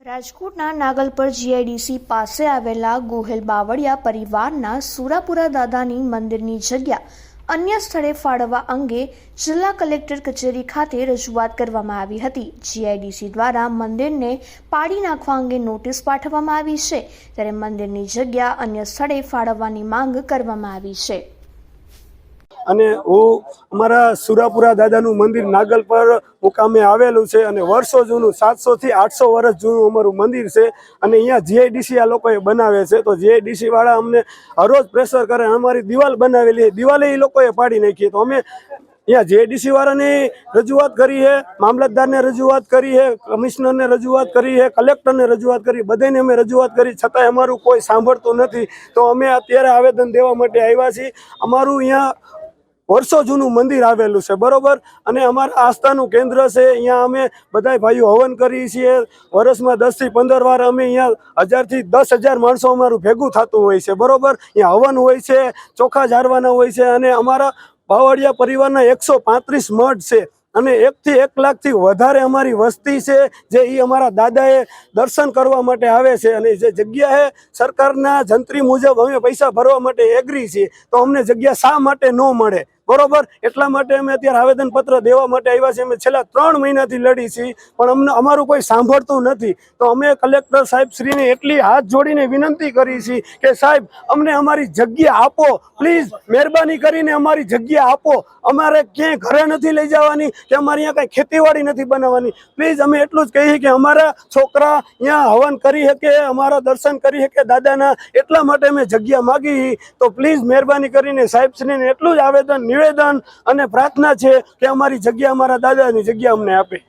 રાજકોટના નાગલપર જીઆઈડીસી પાસે આવેલા ગોહેલ બાવળિયા પરિવારના સુરાપુરા દાદાની મંદિરની જગ્યા અન્ય સ્થળે ફાળવવા અંગે જિલ્લા કલેક્ટર કચેરી ખાતે રજૂઆત કરવામાં આવી હતી. જીઆઈડીસી દ્વારા મંદિરને પાડી નાખવા અંગે નોટિસ પાઠવવામાં આવી છે. ત્યારે મંદિરની જગ્યા અન્ય સ્થળે ફાળવવાની માંગ કરવામાં આવી છે. અને હું અમારા સુરાપુરા દાદાનું મંદિર નાગલ પર મુકામે આવેલું છે અને વર્ષો જૂનું સાતસો થી આઠસો વર્ષ જૂનું અમારું મંદિર છે અને અહીંયા જીઆઈડીસી આ લોકોએ બનાવે છે. તો જીઆઈડીસી વાળા અમને હરરોજ પ્રેશર કરે અમારી દિવાલ બનાવેલી દિવાલે એ લોકોએ પાડી નાખી તો અમે અહીંયા જેડીસી વાળાની રજૂઆત કરી છે, મામલતદારને રજૂઆત કરી છે, કમિશનરને રજૂઆત કરી છે, કલેક્ટરને રજૂઆત કરી બધાને અમે રજૂઆત કરી. છતાંય અમારું કોઈ સાંભળતું નથી. તો અમે અત્યારે આવેદન દેવા માટે આવ્યા છીએ. અમારું અહીંયા વર્ષો જૂનું મંદિર આવેલું છે, બરોબર? અને અમારા આસ્થાનું કેન્દ્ર છે, અહીંયા અમે બધા ભાઈઓ હવન કરીએ છીએ. વર્ષમાં દસથી પંદર વાર અમે અહીંયા હજારથી દસ હજાર માણસો અમારું ભેગું થતું હોય છે, બરોબર? અહીંયા હવન હોય છે, ચોખા ઝારવાના હોય છે, અને અમારા બાવળિયા પરિવારના એકસો પાંત્રીસ મઠ છે. અને એકથી એક લાખથી વધારે અમારી વસ્તી છે, જે એ અમારા દાદાએ દર્શન કરવા માટે આવે છે. અને જે જગ્યાએ સરકારના જંત્રી મુજબ અમે પૈસા ભરવા માટે એગ્રી છીએ, તો અમને જગ્યા શા માટે ન મળે? બરોબર? એટલા માટે અમે અત્યારે આવેદન પત્ર દેવા માટે આવ્યા છીએ. અમે છેલ્લા ત્રણ મહિનાથી લડી છીએ. પણ અમને, અમારું કોઈ સાંભળતું નથી. તો અમે કલેક્ટર સાહેબ શ્રીને એટલી હાથ જોડીને વિનંતી કરી છે કે સાહેબ, અમને અમારી જગ્યા આપો. પ્લીઝ, મહેરબાની કરીને અમારી જગ્યા આપો. અમારે ક્યાંય ઘરે નથી લઈ જવાની, કે અમારે અહીંયા કાંઈ ખેતીવાડી નથી બનાવવાની. પ્લીઝ, અમે એટલું જ કહીએ કે અમારા છોકરા અહીંયા હવન કરી શકે, અમારા દર્શન કરી શકે દાદાના. એટલા માટે અમે જગ્યા માગી. તો પ્લીઝ, મહેરબાની કરીને સાહેબશ્રીને એટલું જ આવેદન નિવેદન અને પ્રાર્થના છે કે અમારી જગ્યા અમારા દાદાની જગ્યા અમને આપે.